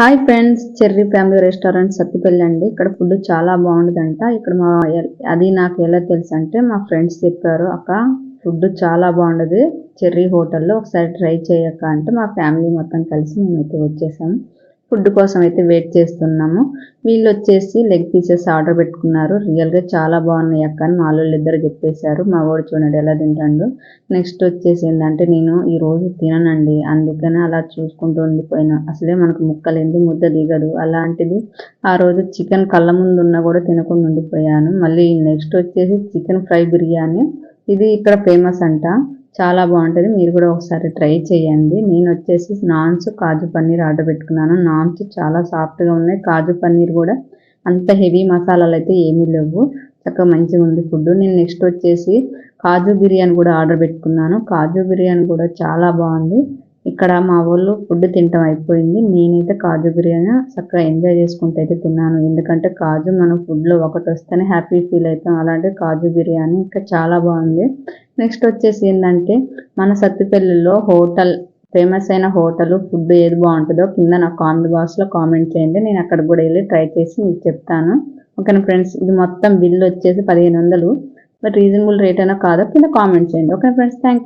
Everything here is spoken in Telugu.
Hi friends Cherry family restaurant Sattipalli అండి. ఇక్కడ ఫుడ్ చాలా బాగుంటుందంట ఇక్కడ మా అది నాకు ఎలా తెలుసు అంటే మా ఫ్రెండ్స్ చెప్పారు అక్క ఫుడ్ చాలా బాగుండదు. చెర్రీ హోటల్లో ఒకసారి ట్రై చేయక అంటే మా ఫ్యామిలీ మొత్తం కలిసి మేమైతే వచ్చేసాము ఫుడ్ కోసం అయితే వెయిట్ చేస్తున్నాము. వీళ్ళు వచ్చేసి లెగ్ పీసెస్ ఆర్డర్ పెట్టుకున్నారు. రియల్గా చాలా బాగున్నాయి అక్క అని మా వాళ్ళు ఇద్దరు చెప్పేశారు. మా వాడు చూడండి ఎలా తింటాడు. నెక్స్ట్ వచ్చేసి ఏంటంటే నేను ఈరోజు తిననండి. అందుకని అలా చూసుకుంటూ ఉండిపోయినా. అసలే మనకు ముక్కలేంది ముద్ద దిగదు. అలాంటిది ఆ రోజు చికెన్ కళ్ళ ముందు ఉన్నా కూడా తినకుండా ఉండిపోయాను. మళ్ళీ నెక్స్ట్ వచ్చేసి చికెన్ ఫ్రై బిర్యానీ. ఇది ఇక్కడ ఫేమస్ అంట. చాలా బాగుంటుంది. మీరు కూడా ఒకసారి ట్రై చేయండి. నేను వచ్చేసి నాన్స్ కాజు పన్నీర్ ఆర్డర్ పెట్టుకున్నాను. నాన్స్ చాలా సాఫ్ట్గా ఉన్నాయి. కాజు పన్నీర్ కూడా అంత హెవీ మసాలాలు అయితే ఏమీ లేవు. చక్కగా మంచిగా ఉంది ఫుడ్ నేను నెక్స్ట్ వచ్చేసి కాజు బిర్యానీ కూడా ఆర్డర్ పెట్టుకున్నాను. కాజు బిర్యానీ కూడా చాలా బాగుంది. ఇక్కడ మా వాళ్ళు ఫుడ్ తింటాం అయిపోయింది. నేనైతే కాజు బిర్యానీ చక్కగా ఎంజాయ్ చేసుకుంటూ అయితే తిన్నాను. ఎందుకంటే కాజు మన ఫుడ్లో ఒకటి వస్తేనే హ్యాపీ ఫీల్ అవుతాం. అలాంటి కాజు బిర్యానీ ఇంకా చాలా బాగుంది. నెక్స్ట్ వచ్చేసి ఏంటంటే మన సత్తిపల్లిలో హోటల్ ఫేమస్ అయిన హోటల్ ఫుడ్ ఏది బాగుంటుందో కింద నా కామెంట్ బాక్స్లో కామెంట్ చేయండి. నేను అక్కడ కూడా వెళ్ళి ట్రై చేసి మీకు చెప్తాను. ఓకేనా ఫ్రెండ్స్ ఇది మొత్తం బిల్ వచ్చేసి పదిహేను వందలు. బట్ రీజనబుల్ రేట్ అయినా కాదా? కింద కామెంట్ చేయండి. Okay friends thank